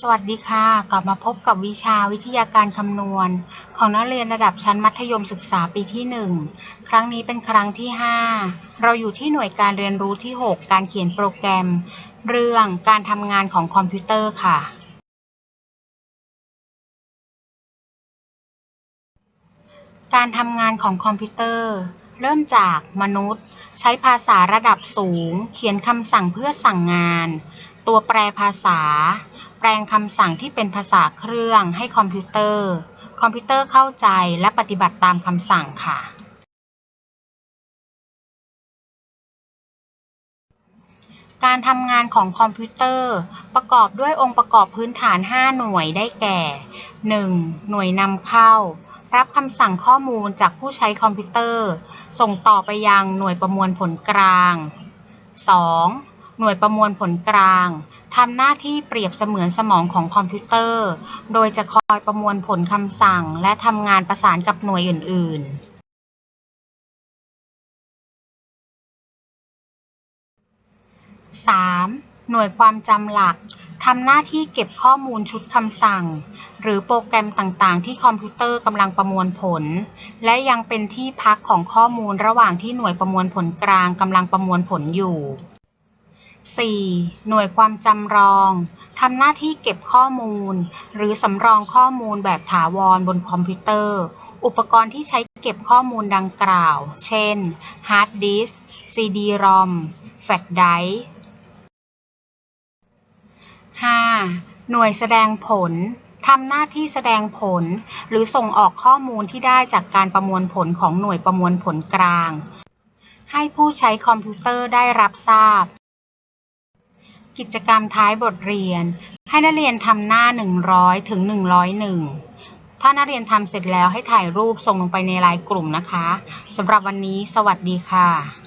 สวัสดีค่ะ กลับมาพบกับวิชาวิทยาการคำนวณ ของนักเรียนระดับชั้นมัธยมศึกษาปีที่ 1 ครั้งนี้เป็นครั้งที่ 5 เราอยู่ที่หน่วยการเรียนรู้ที่ 6 การเขียนโปรแกรม เรื่องการทำงานของคอมพิวเตอร์ค่ะ การทำงานของคอมพิวเตอร์ เริ่มจากมนุษย์ ใช้ภาษาระดับสูง เขียนคำสั่งเพื่อสั่งงาน ตัวแปรภาษา แปลงคำสั่งที่เป็นภาษาเครื่องให้คอมพิวเตอร์ คอมพิวเตอร์เข้าใจและปฏิบัติตามคำสั่งค่ะ การทำงานของคอมพิวเตอร์ ประกอบด้วยองค์ประกอบพื้นฐาน 5 หน่วยได้แก่ 1. หน่วยนำเข้า รับคำสั่งข้อมูลจากผู้ใช้คอมพิวเตอร์ ส่งต่อไปยังหน่วยประมวลผลกลาง 2. หน่วยประมวลผลกลางทำหน้าที่เปรียบเสมือนสมองของคอมพิวเตอร์ โดยจะคอยประมวลผลคำสั่ง และทำงานประสานกับหน่วยอื่น ๆ 3. หน่วยความจำหลักทำหน้าที่เก็บข้อมูลชุดคำสั่ง หรือโปรแกรมต่างๆ ที่คอมพิวเตอร์กำลังประมวลผล และยังเป็นที่พักของข้อมูลระหว่างที่หน่วยประมวลผลกลางกำลังประมวลผลอยู่ 4. หน่วยความจำลองทำหน้าที่เก็บข้อมูล หรือสำรองข้อมูลแบบถาวรบนคอมพิวเตอร์ อุปกรณ์ที่ใช้เก็บข้อมูลดังกล่าว เช่น ฮาร์ดดิสก์ซีดีรอมแฟลชไดรฟ์ 5. หน่วยแสดงผลทำหน้าที่แสดงผล หรือส่งออกข้อมูลที่ได้จากการประมวลผลของหน่วยประมวลผลกลาง ให้ผู้ใช้คอมพิวเตอร์ได้รับทราบ กิจกรรมท้ายบทเรียน ให้นักเรียนทำหน้า 100 ถึง 101 ถ้านักเรียนทำเสร็จแล้วให้ถ่ายรูปส่งลงไปในไลน์กลุ่มนะคะสำหรับวันนี้ สวัสดีค่ะ